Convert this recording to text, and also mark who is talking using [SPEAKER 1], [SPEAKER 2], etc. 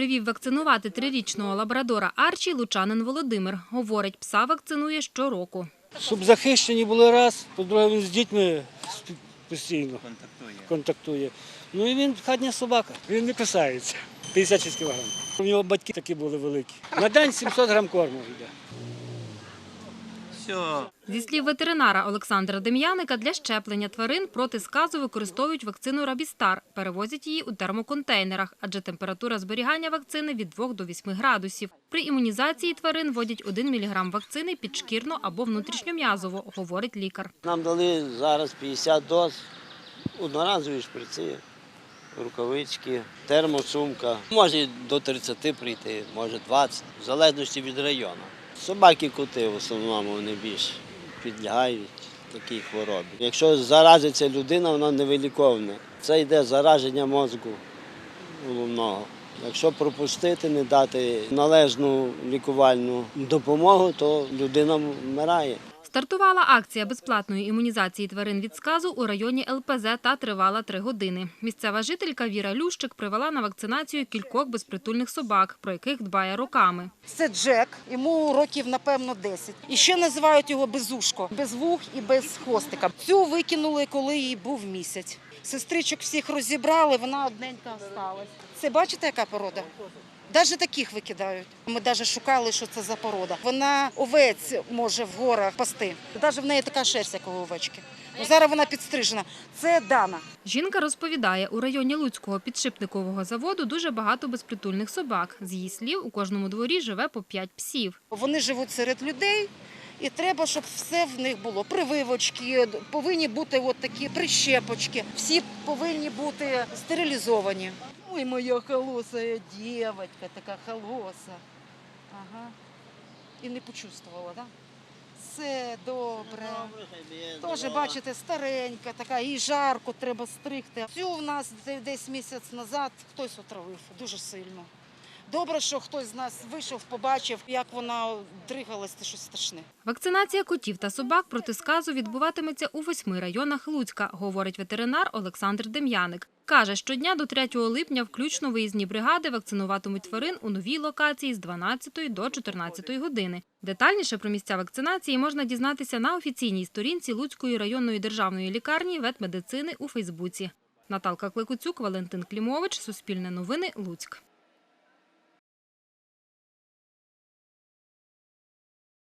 [SPEAKER 1] привів вакцинувати трирічного лабрадора Арчі лучанин Володимир. Говорить, пса вакцинує щороку.
[SPEAKER 2] Щоб захищені були раз, по-друге, він з дітьми постійно
[SPEAKER 3] контактує.
[SPEAKER 2] контактує. Ну і він хатня собака, він не кусається. 56 кг. У нього батьки такі були великі. На день 700 грам корму йде.
[SPEAKER 3] Все.
[SPEAKER 1] Зі слів ветеринара Олександра Дем'яника, для щеплення тварин проти сказу використовують вакцину Рабістар. Перевозять її у термоконтейнерах, адже температура зберігання вакцини від 2 до 8 градусів. При імунізації тварин вводять 1 мг вакцини підшкірно або внутрішньом'язово, говорить лікар.
[SPEAKER 4] Нам дали зараз 50 доз, одноразові шприци, рукавички, термосумка. Може до 30 прийти, може 20, в залежності від району. Собаки коти в основному вони більш підлягають такій хворобі. Якщо заразиться людина, вона невиліковна. Це йде зараження мозку головного. Якщо пропустити, не дати належну лікувальну допомогу, то людина вмирає.
[SPEAKER 1] Стартувала акція безплатної імунізації тварин від сказу у районі ЛПЗ та тривала три години. Місцева жителька Віра Лющик привела на вакцинацію кількох безпритульних собак, про яких дбає роками.
[SPEAKER 5] Це Джек, йому років напевно 10. І ще називають його безушко, без вух і без хвостика. Цю викинули, коли їй був місяць. Сестричок всіх розібрали, вона одненька осталась. Це бачите, яка порода? Навіть таких викидають. Ми навіть шукали, що це за порода. Вона овець може в горах пасти. Навіть в неї така шерсть, як у овечки. Ну, зараз вона підстрижена. Це Дана.
[SPEAKER 1] Жінка розповідає, у районі Луцького підшипникового заводу дуже багато безпритульних собак. З її слів, у кожному дворі живе по п'ять псів.
[SPEAKER 5] Вони живуть серед людей, і треба, щоб все в них було. Прививочки, повинні бути от такі прищепочки. Всі повинні бути стерилізовані. Ой, моя холоса дівчинка, така холоса. Ага. І не почувствувала, так? Да? Все добре. Теж, бачите, старенька така, їй жарко треба стригти. Цю в нас десь місяць назад хтось отравив дуже сильно. Добре, що хтось з нас вийшов, побачив, як вона дригалась, це щось страшне.
[SPEAKER 1] Вакцинація котів та собак проти сказу відбуватиметься у восьми районах Луцька, говорить ветеринар Олександр Дем'яник. Каже, щодня до 3 липня включно виїзні бригади вакцинуватимуть тварин у новій локації з 12 до 14 години. Детальніше про місця вакцинації можна дізнатися на офіційній сторінці Луцької районної державної лікарні ветмедицини у Фейсбуці. Наталка Кликуцюк, Валентин Клімович, Суспільне новини, Луцьк.